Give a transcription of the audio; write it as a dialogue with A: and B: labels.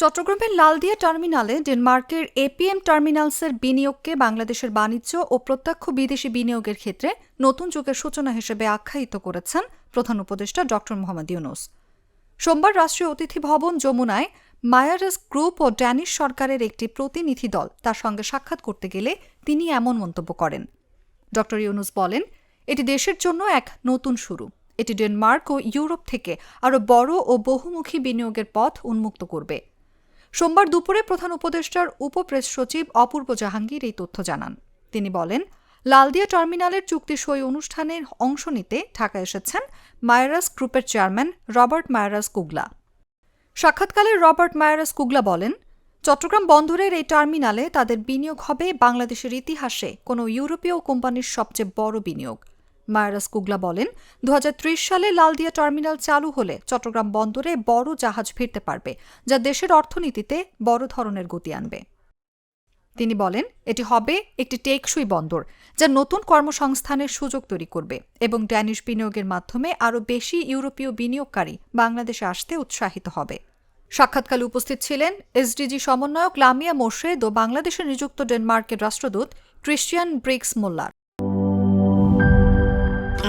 A: চট্টগ্রামের লালদিয়া টার্মিনালে ডেনমার্কের এপিএম টার্মিনালসের বিনিয়োগকে বাংলাদেশের বাণিজ্য ও প্রত্যক্ষ বিদেশি বিনিয়োগের ক্ষেত্রে নতুন যুগের সূচনা হিসেবে আখ্যায়িত করেছেন প্রধান উপদেষ্টা ড. মোহাম্মদ ইউনুস। সোমবার রাষ্ট্রীয় অতিথি ভবন যমুনায় মায়ারস গ্রুপ ও ড্যানিশ সরকারের একটি প্রতিনিধি দল তার সঙ্গে সাক্ষাৎ করতে গেলে তিনি এমন মন্তব্য করেন। ড. ইউনুস বলেন, এটি দেশের জন্য এক নতুন শুরু। এটি ডেনমার্ক ও ইউরোপ থেকে আরও বড় ও বহুমুখী বিনিয়োগের পথ উন্মুক্ত করবে। সোমবার দুপুরে প্রধান উপদেষ্টার উপপ্রেস সচিব অপূর্ব জাহাঙ্গীর এই তথ্য জানান। তিনি বলেন, লালদিয়া টার্মিনালের চুক্তি সই অনুষ্ঠানের অংশ নিতে ঢাকা এসেছেন মায়ারাস গ্রুপের চেয়ারম্যান রবার্ট মায়ারাস কুগলা। সাক্ষাৎকালে রবার্ট মায়ারাস কুগলা বলেন, চট্টগ্রাম বন্দরের এই টার্মিনালে তাদের বিনিয়োগ হবে বাংলাদেশের ইতিহাসে, কোনো ইউরোপীয় কোম্পানির সবচেয়ে বড় বিনিয়োগ। মায়ারাস কুগলা বলেন দু হাজার ত্রিশ সালে লালদিয়া টার্মিনাল চালু হলে চট্টগ্রাম বন্দরে বড় জাহাজ ফিরতে পারবে, যা দেশের অর্থনীতিতে বড় ধরনের গতি আনবে। তিনি বলেন, এটি হবে একটি টেকসই বন্দর, যা নতুন কর্মসংস্থানের সুযোগ তৈরি করবে এবং ড্যানিশ বিনিয়োগের মাধ্যমে আরও বেশি ইউরোপীয় বিনিয়োগকারী বাংলাদেশে আসতে উৎসাহিত হবে। সাক্ষাৎকালে উপস্থিত ছিলেন এসডিজি সমন্বয়ক লামিয়া মোর্শেদ ও বাংলাদেশে নিযুক্ত ডেনমার্কের রাষ্ট্রদূত ক্রিশ্চিয়ান ব্রিক্স মোল্লার।